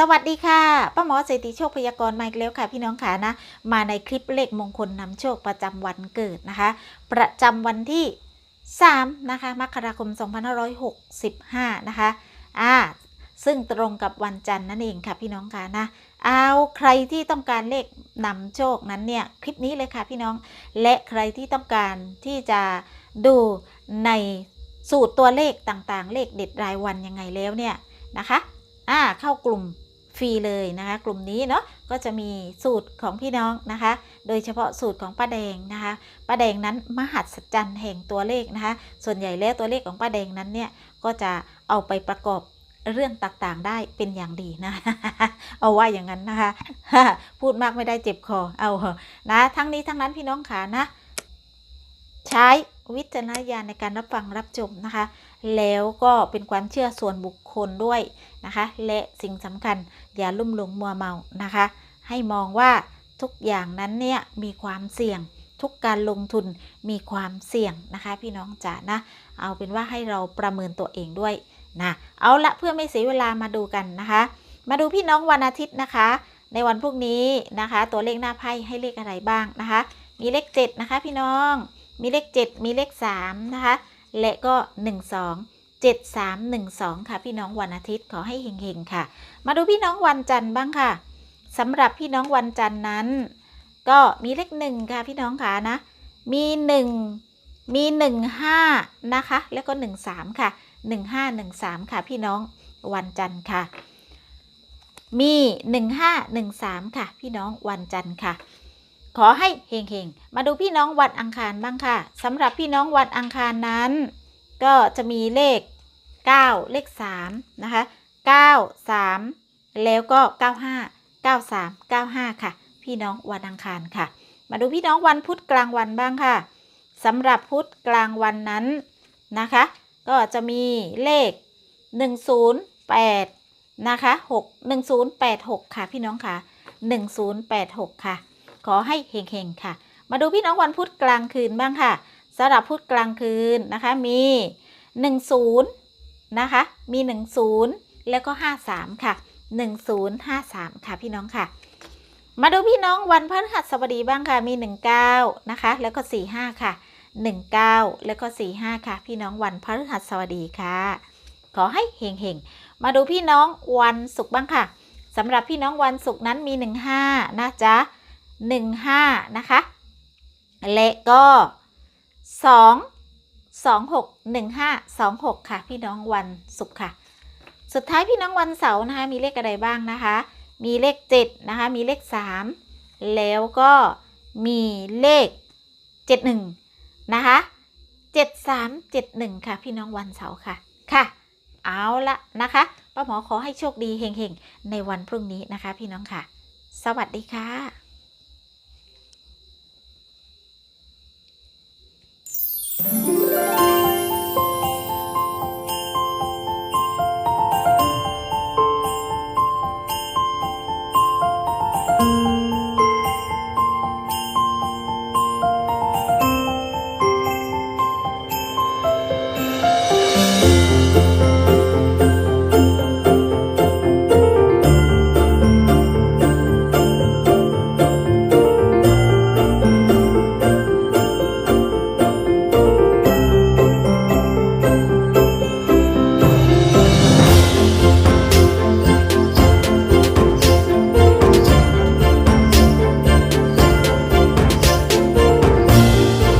สวัสดีค่ะป้าหมอเศรษฐีโชคพยากรณ์มาอีกแล้วค่ะ พี่น้องค่ะนะ มาในคลิปเลขมงคลนำโชคประจำวันเกิดนะคะ ประจำวันที่ 3 นะคะมกราคม 2565 นะคะอ่าซึ่งตรงกับวันจันทร์นั่นเองค่ะพี่น้องค่ะนะ เอาใครที่ต้องการเลขนำโชคนั้นเนี่ยคลิปนี้เลยค่ะพี่น้อง และใครที่ต้องการที่จะดูในสูตรตัวเลขต่างๆ เลขเด็ดรายวันยังไงแล้วเนี่ยนะคะอ่าเข้ากลุ่ม ฟรีเลยนะคะ กลุ่มนี้เนาะก็จะมีสูตรของพี่น้องนะคะ โดยเฉพาะสูตรของป้าแดงนะคะป้าแดงนั้นมหัศจรรย์แห่งตัวเลขนะคะ ส่วนใหญ่แล้วตัวเลขของป้าแดงนั้นเนี่ยก็จะเอาไปประกอบเรื่องต่างๆได้เป็นอย่างดีนะ เอาว่าอย่างนั้นนะคะ พูดมากไม่ได้เจ็บคอ เอานะ ทั้งนี้ทั้งนั้นพี่น้องขานะ ใช้ วิจารณญาณในการรับฟังรับชมนะคะ แล้วก็เป็นความเชื่อส่วนบุคคลด้วยนะคะ และสิ่งสำคัญอย่าลุ่มหลงมัวเมานะคะ ให้มองว่าทุกอย่างนั้นเนี่ยมีความเสี่ยงทุกการลงทุนมีความเสี่ยงนะคะ พี่น้องจ๋านะ เอาเป็นว่าให้เราประเมินตัวเองด้วยนะเอาละเพื่อไม่เสียเวลามาดูกันนะคะ มาดูพี่น้องวันอาทิตย์นะคะ ในวันพรุ่งนี้นะคะ ตัวเลขหน้าไพ่ให้เลขอะไรบ้างนะคะ มีเลข 7 นะคะ พี่น้อง มีเลข 7 มีเลข 3 นะคะ และก็ 1 2 7 3 1 2 ค่ะ พี่น้องวันอาทิตย์ขอให้เฮงๆค่ะ มาดูพี่น้องวันจันทร์บ้างค่ะสำหรับพี่น้องวันจันทร์นั้น ก็มีเลขหนึ่งค่ะพี่น้องค่ะนะ มีหนึ่งมีหนึ่งห้านะคะ แล้วก็หนึ่งสามค่ะหนึ่งห้าหนึ่งสามค่ะพี่น้องวันจันทร์ค่ะ มีหนึ่งห้าหนึ่งสามค่ะ พี่น้องวันจันทร์ค่ะ ขอให้เฮงๆ มาดูพี่น้องวันอังคารบ้างค่ะสำหรับพี่น้องวันอังคารนั้น ก็จะมีเลข 9 เลข 3 นะคะ 9 3 แล้วก็ 95 93 95 ค่ะ พี่น้องวันอังคารค่ะ มาดูพี่น้องวันพุธกลางวันบ้างค่ะสำหรับพุธกลางวันนั้นนะคะ ก็จะมีเลข 108 นะคะ 6 1086 ค่ะพี่น้องค่ะ 1086 ค่ะ ขอให้เฮงๆค่ะ มาดูพี่น้องวันพุธกลางคืนบ้างค่ะสำหรับพุธกลางคืนนะคะมี 10 นะคะมี 10 แล้วก็ 53 ค่ะ 1053 ค่ะพี่น้องค่ะ มาดูพี่น้องวันพฤหัสบดีบ้างค่ะมี 19 นะคะ แล้วก็ 45 ค่ะ 19 แล้วก็ 45 ค่ะ พี่น้องวันพฤหัสบดีค่ะ ขอให้เฮงๆมาดูพี่น้องวันศุกร์บ้างค่ะสำหรับพี่น้องวันศุกร์นั้นมี 15 นะจ๊ะ 15 นะคะ และก็ 2 2 6 1 5 2 6 ค่ะ พี่น้องวันศุกร์ค่ะ สุดท้ายพี่น้องวันเสาร์นะคะ มีเลขอะไรบ้างนะคะ มีเลข 7 นะคะ มีเลข 3 แล้วก็มีเลข 71 นะคะ 7371 ค่ะ พี่น้องวันเสาร์ค่ะ ค่ะ เอาละนะคะป้าหมอขอให้โชคดีเฮงๆ ในวันพรุ่งนี้นะคะ พี่น้องค่ะ สวัสดีค่ะ